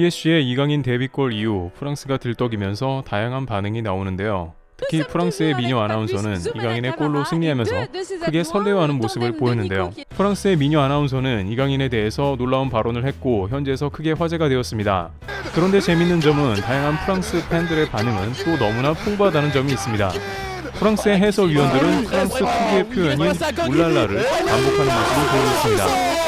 PSG의 이강인 데뷔골 이후 프랑스가 들떡이면서 다양한 반응이 나오는데요. 특히 프랑스의 미녀 아나운서는 이강인의 골로 승리하면서 크게 설레어하는 모습을 보였는데요. 프랑스의 미녀 아나운서는 이강인에 대해서 놀라운 발언을 했고 현지에서 크게 화제가 되었습니다. 그런데 재밌는 점은 다양한 프랑스 팬들의 반응은 또 너무나 풍부하다는 점이 있습니다. 프랑스의 해설위원들은 프랑스 특유의 표현인 울랄라를 반복하는 모습을 보여줬습니다.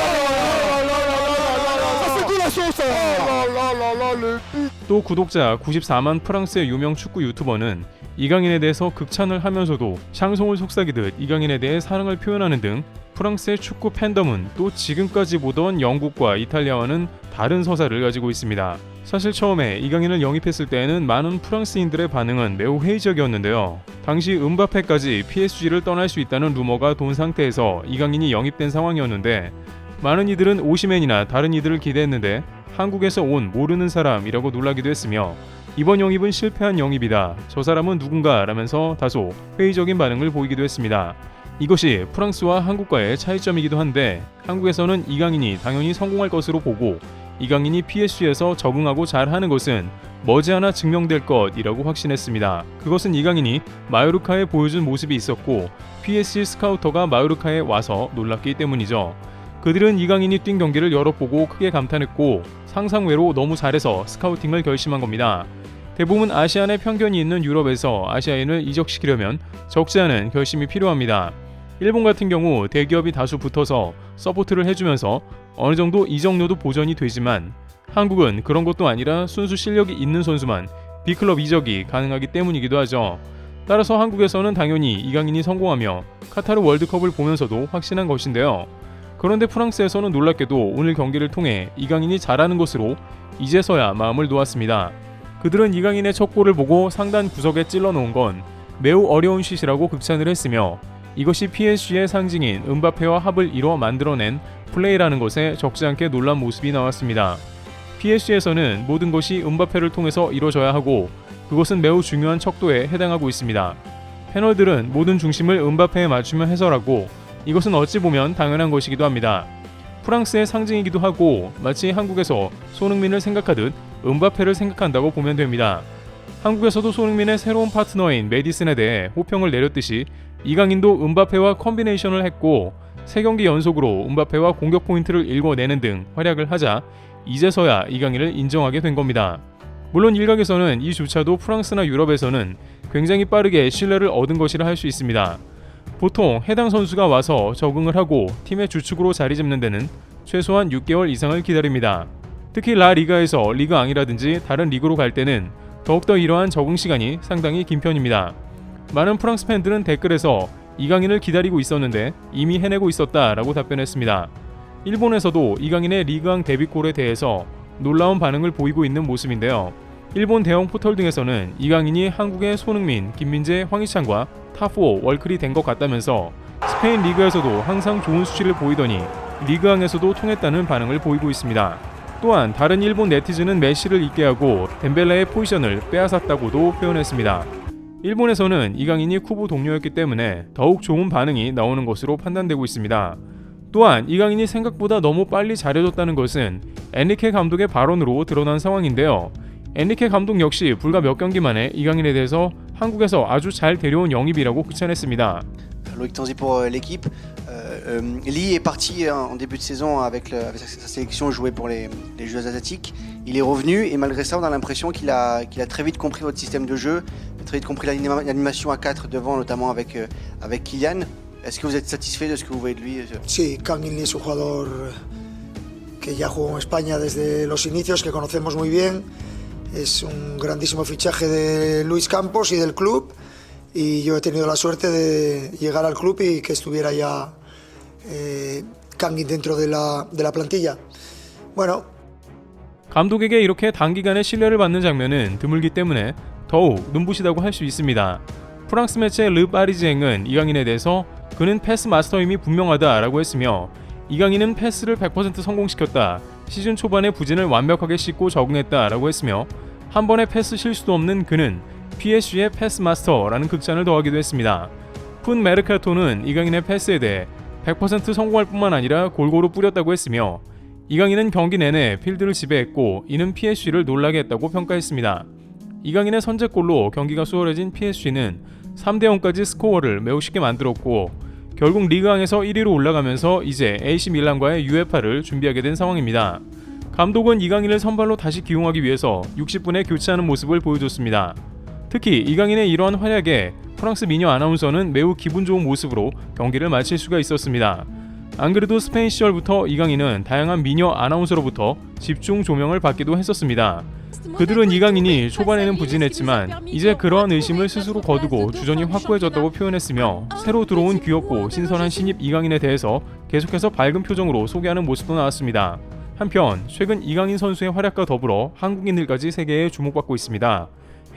또 구독자 94만 프랑스의 유명 축구 유튜버는 이강인에 대해서 극찬을 하면서도 샹송을 속삭이듯 이강인에 대해 사랑을 표현하는 등 프랑스의 축구 팬덤은 또 지금까지 보던 영국과 이탈리아와는 다른 서사를 가지고 있습니다. 사실 처음에 이강인을 영입했을 때에는 많은 프랑스인들의 반응은 매우 회의적이었는데요. 당시 은바페까지 PSG를 떠날 수 있다는 루머가 돈 상태에서 이강인이 영입된 상황이었는데 많은 이들은 오시맨이나 다른 이들을 기대했는데 한국에서 온 모르는 사람이라고 놀라기도 했으며 이번 영입은 실패한 영입이다. 저 사람은 누군가 라면서 다소 회의적인 반응을 보이기도 했습니다. 이것이 프랑스와 한국과의 차이점이기도 한데 한국에서는 이강인이 당연히 성공할 것으로 보고 이강인이 PSG에서 적응하고 잘하는 것은 머지않아 증명될 것이라고 확신했습니다. 그것은 이강인이 마요르카에 보여준 모습이 있었고 PSG 스카우터가 마요르카에 와서 놀랐기 때문이죠. 그들은 이강인이 뛴 경기를 여러 보고 크게 감탄했고 상상외로 너무 잘해서 스카우팅을 결심한 겁니다. 대부분 아시안의 편견이 있는 유럽에서 아시아인을 이적시키려면 적지 않은 결심이 필요합니다. 일본 같은 경우 대기업이 다수 붙어서 서포트를 해주면서 어느 정도 이적료도 보전이 되지만 한국은 그런 것도 아니라 순수 실력이 있는 선수만 B클럽 이적이 가능하기 때문이기도 하죠. 따라서 한국에서는 당연히 이강인이 성공하며 카타르 월드컵을 보면서도 확신한 것인데요. 그런데 프랑스에서는 놀랍게도 오늘 경기를 통해 이강인이 잘하는 것으로 이제서야 마음을 놓았습니다. 그들은 이강인의 첫 골을 보고 상단 구석에 찔러 놓은 건 매우 어려운 슛이라고 극찬을 했으며 이것이 PSG의 상징인 은바페와 합을 이뤄 만들어낸 플레이라는 것에 적지 않게 놀란 모습이 나왔습니다. PSG에서는 모든 것이 은바페를 통해서 이루어져야 하고 그것은 매우 중요한 척도에 해당하고 있습니다. 패널들은 모든 중심을 은바페에 맞추며 해설하고 이것은 어찌 보면 당연한 것이기도 합니다. 프랑스의 상징이기도 하고 마치 한국에서 손흥민을 생각하듯 은바페를 생각한다고 보면 됩니다. 한국에서도 손흥민의 새로운 파트너인 메디슨에 대해 호평을 내렸듯이 이강인도 은바페와 콤비네이션을 했고 세 경기 연속으로 은바페와 공격 포인트를 읽어내는 등 활약을 하자 이제서야 이강인을 인정하게 된 겁니다. 물론 일각에서는 이 주차도 프랑스나 유럽에서는 굉장히 빠르게 신뢰를 얻은 것이라 할 수 있습니다. 보통 해당 선수가 와서 적응을 하고 팀의 주축으로 자리 잡는 데는 최소한 6개월 이상을 기다립니다. 특히 라 리가에서 리그 앙이라든지 다른 리그로 갈 때는 더욱더 이러한 적응 시간이 상당히 긴 편입니다. 많은 프랑스 팬들은 댓글에서 이강인을 기다리고 있었는데 이미 해내고 있었다라고 답변했습니다. 일본에서도 이강인의 리그앙 데뷔골에 대해서 놀라운 반응을 보이고 있는 모습인데요. 일본 대형 포털 등에서는 이강인이 한국의 손흥민, 김민재, 황희찬과 탑4 월클이 된 것 같다면서 스페인 리그에서도 항상 좋은 수치를 보이더니 리그앙에서도 통했다는 반응을 보이고 있습니다. 또한 다른 일본 네티즌은 메시를 잊게 하고 덴벨레의 포지션을 빼앗았다고도 표현했습니다. 일본에서는 이강인이 쿠보 동료였기 때문에 더욱 좋은 반응이 나오는 것으로 판단되고 있습니다. 또한 이강인이 생각보다 너무 빨리 잘해줬다는 것은 엔리케 감독의 발언으로 드러난 상황인데요. 엔리케 감독 역시 불과 몇 경기 만에 이강인에 대해서 한국에서 아주 잘 데려온 영입이라고 극찬했습니다. Loïc Tanzi pour euh, l'équipe. Euh, euh, Lee est parti euh, en début de saison avec, le- avec sa, sa sélection jouer pour les, les Jeux asiatiques. Il est revenu et malgré ça, on a l'impression qu'il a, qu'il a très vite compris votre système de jeu, très vite compris l'anima- l'animation à 4 devant, notamment avec, euh, avec Kylian. Est-ce que vous êtes satisfait de ce que vous voyez de lui euh, Sí, Kangin es un jugador que ya jugó en España desde los inicios, que conocemos muy bien. Es un grandísimo fichaje de Luis Campos y del club. Y yo he tenido la suerte de llegar al club y que estuviera ya eh, Kangin dentro de la, de la plantilla. Bueno, 감독에게 이렇게 단기간에 신뢰를 받는 장면은 드물기 때문에 더욱 눈부시다고 할 수 있습니다. 프랑스 매체 르 파리지앵은 이강인에 대해서 그는 패스 마스터임이 분명하다라고 했으며 이강인은 패스를 100% 성공시켰다. 시즌 초반에 부진을 완벽하게 씻고 적응했다라고 했으며 한 번의 패스 실수도 없는 그는 PSG의 패스 마스터라는 극찬을 더하기도 했습니다. 푼 메르카토는 이강인의 패스에 대해 100% 성공할 뿐만 아니라 골고루 뿌렸다고 했으며 이강인은 경기 내내 필드를 지배했고 이는 PSG를 놀라게 했다고 평가했습니다. 이강인의 선제골로 경기가 수월해진 PSG는 3대 0까지 스코어를 매우 쉽게 만들었고 결국 리그왕에서 1위로 올라가면서 이제 AC 밀란과의 UEFA를 준비하게 된 상황입니다. 감독은 이강인을 선발로 다시 기용하기 위해서 60분에 교체하는 모습을 보여줬습니다. 특히 이강인의 이러한 활약에 프랑스 미녀 아나운서는 매우 기분 좋은 모습으로 경기를 마칠 수가 있었습니다. 안 그래도 스페인 시절부터 이강인은 다양한 미녀 아나운서로부터 집중 조명을 받기도 했었습니다. 그들은 이강인이 초반에는 부진했지만 이제 그러한 의심을 스스로 거두고 주전이 확고해졌다고 표현했으며 새로 들어온 귀엽고 신선한 신입 이강인에 대해서 계속해서 밝은 표정으로 소개하는 모습도 나왔습니다. 한편 최근 이강인 선수의 활약과 더불어 한국인들까지 세계에 주목받고 있습니다.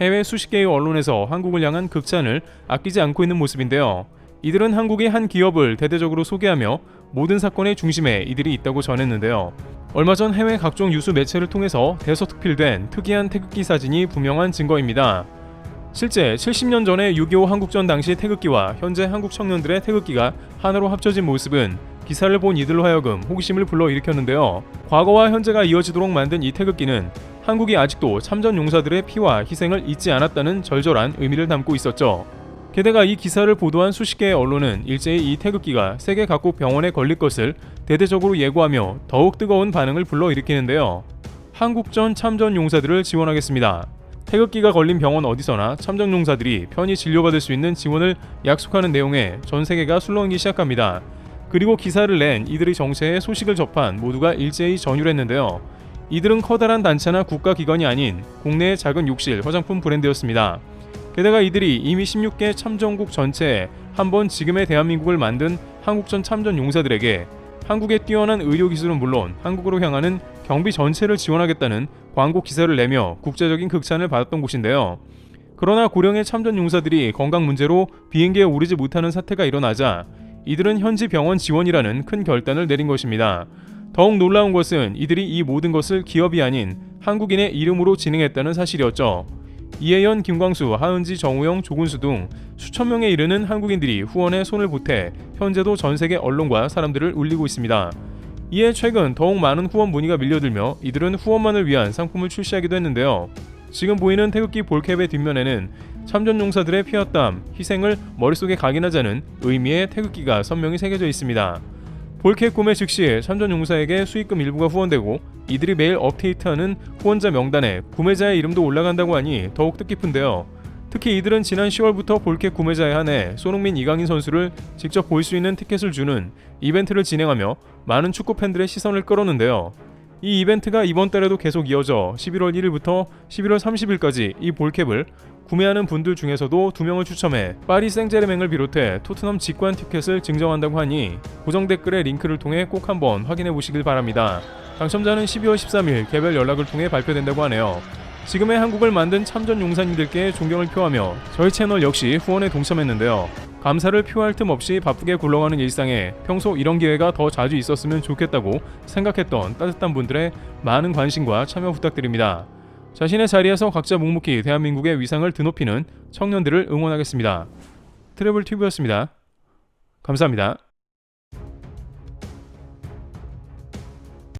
해외 수십 개의 언론에서 한국을 향한 극찬을 아끼지 않고 있는 모습인데요. 이들은 한국의 한 기업을 대대적으로 소개하며 모든 사건의 중심에 이들이 있다고 전했는데요. 얼마 전 해외 각종 유수 매체를 통해서 대서특필된 특이한 태극기 사진이 분명한 증거입니다. 실제 70년 전의 6.25 한국전 당시 태극기와 현재 한국 청년들의 태극기가 하나로 합쳐진 모습은 기사를 본 이들로 하여금 호기심을 불러일으켰는데요. 과거와 현재가 이어지도록 만든 이 태극기는 한국이 아직도 참전 용사들의 피와 희생을 잊지 않았다는 절절한 의미를 담고 있었죠. 게다가 이 기사를 보도한 수십 개의 언론은 일제히 이 태극기가 세계 각국 병원에 걸릴 것을 대대적으로 예고하며 더욱 뜨거운 반응을 불러일으키는데요. 한국전 참전 용사들을 지원하겠습니다. 태극기가 걸린 병원 어디서나 참전 용사들이 편히 진료받을 수 있는 지원을 약속하는 내용에 전 세계가 술렁이기 시작합니다. 그리고 기사를 낸 이들의 정체의 소식을 접한 모두가 일제히 전율했는데요. 이들은 커다란 단체나 국가기관이 아닌 국내의 작은 욕실 화장품 브랜드였습니다. 게다가 이들이 이미 16개 참전국 전체에 한 번 지금의 대한민국을 만든 한국전 참전 용사들에게 한국의 뛰어난 의료 기술은 물론 한국으로 향하는 경비 전체를 지원하겠다는 광고 기사를 내며 국제적인 극찬을 받았던 곳인데요. 그러나 고령의 참전 용사들이 건강 문제로 비행기에 오르지 못하는 사태가 일어나자 이들은 현지 병원 지원이라는 큰 결단을 내린 것입니다. 더욱 놀라운 것은 이들이 이 모든 것을 기업이 아닌 한국인의 이름으로 진행했다는 사실이었죠. 이혜연, 김광수, 하은지, 정우영, 조근수 등 수천 명에 이르는 한국인들이 후원에 손을 보태 현재도 전 세계 언론과 사람들을 울리고 있습니다. 이에 최근 더욱 많은 후원 문의가 밀려들며 이들은 후원만을 위한 상품을 출시하기도 했는데요. 지금 보이는 태극기 볼캡의 뒷면에는 참전 용사들의 피와 땀, 희생을 머릿속에 각인하자는 의미의 태극기가 선명히 새겨져 있습니다. 볼캡 구매 즉시 참전 용사에게 수익금 일부가 후원되고 이들이 매일 업데이트하는 후원자 명단에 구매자의 이름도 올라간다고 하니 더욱 뜻깊은데요. 특히 이들은 지난 10월부터 볼캡 구매자에 한해 손흥민 이강인 선수를 직접 볼 수 있는 티켓을 주는 이벤트를 진행하며 많은 축구 팬들의 시선을 끌었는데요. 이 이벤트가 이번 달에도 계속 이어져 11월 1일부터 11월 30일까지 이 볼캡을 구매하는 분들 중에서도 두 명을 추첨해 파리 생제르맹을 비롯해 토트넘 직관 티켓을 증정한다고 하니 고정 댓글의 링크를 통해 꼭 한번 확인해 보시길 바랍니다. 당첨자는 12월 13일 개별 연락을 통해 발표된다고 하네요. 지금의 한국을 만든 참전 용사님들께 존경을 표하며 저희 채널 역시 후원에 동참했는데요. 감사를 표할 틈 없이 바쁘게 굴러가는 일상에 평소 이런 기회가 더 자주 있었으면 좋겠다고 생각했던 따뜻한 분들의 많은 관심과 참여 부탁드립니다. 자신의 자리에서 각자 묵묵히 대한민국의 위상을 드높이는 청년들을 응원하겠습니다. 트래블 튜브였습니다. 감사합니다.